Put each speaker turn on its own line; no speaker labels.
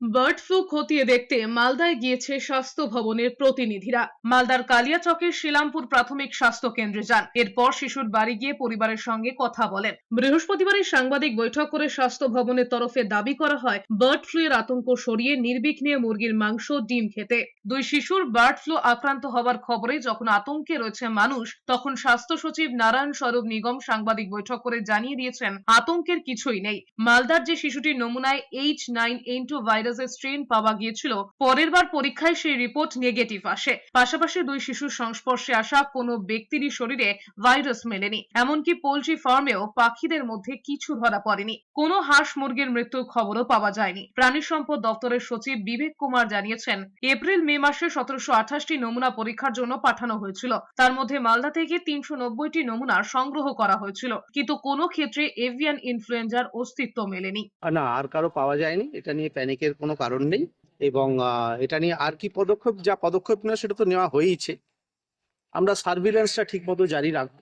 Bird flu খতিয়ে দেখতে মালদায় গিয়েছে স্বাস্থ্য ভবনের প্রতিনিধিরা। মালদার কালিয়াচকের শিলামপুর প্রাথমিক স্বাস্থ্য কেন্দ্রে যান। এরপর শিশুর বাড়ি গিয়ে পরিবারের সঙ্গে কথা বলেন। বৃহস্পতিবারই সাংবাদিক বৈঠক করে স্বাস্থ্য ভবনের তরফে দাবি করা হয়, বার্ড ফ্লু এর আতঙ্ক সরিয়ে নির্বিঘ্নে মুরগির মাংস, ডিম খেতে। দুই শিশুর বার্ড ফ্লু আক্রান্ত হওয়ার খবরে যখন আতঙ্কে রয়েছে মানুষ, তখন স্বাস্থ্য সচিব নারায়ণ স্বরূপ নিগম সাংবাদিক বৈঠক করে জানিয়ে দিয়েছেন, আতঙ্কের কিছুই নেই। মালদার যে শিশুটির নমুনায় এইচ নাইন এন টু ভাইরাসের স্ট্রেন পাওয়া গিয়েছিল, পরের বার পরীক্ষায় সেই রিপোর্ট নেগেটিভ আসে। পাশাপাশি দুই শিশুর সংস্পর্শে আসা কোনো ব্যক্তিরই শরীরে ভাইরাস মেলেনি। এমনকি পোল্ট্রি ফার্মেও পাখিদের মধ্যে কিছু ধরা পড়েনি। কোনো হাঁস মুরগির মৃত্যুর খবরও পাওয়া যায়নি। প্রাণী সম্পদ দপ্তরের সচিব বিবেক কুমার জানিয়েছেন, এপ্রিল মে মাসে সতেরোশো আঠাশটি নমুনা পরীক্ষার জন্য পাঠানো হয়েছিল। তার মধ্যে মালদা থেকে তিনশো নব্বইটি নমুনা সংগ্রহ করা হয়েছিল। কিন্তু কোনো ক্ষেত্রে এভিয়ান ইনফ্লুয়েঞ্জার অস্তিত্ব মেলেনি।
না, আর কারও পাওয়া যায়নি। এটা নিয়ে প্যানিকের কোনো কারণ নেই এবং এটা নিয়ে আর কি পদক্ষেপ, যা পদক্ষেপ নেওয়া সেটা তো নেওয়া হয়েইছে। আমরা সার্ভিলেন্সটা ঠিক মতো জারি রাখব।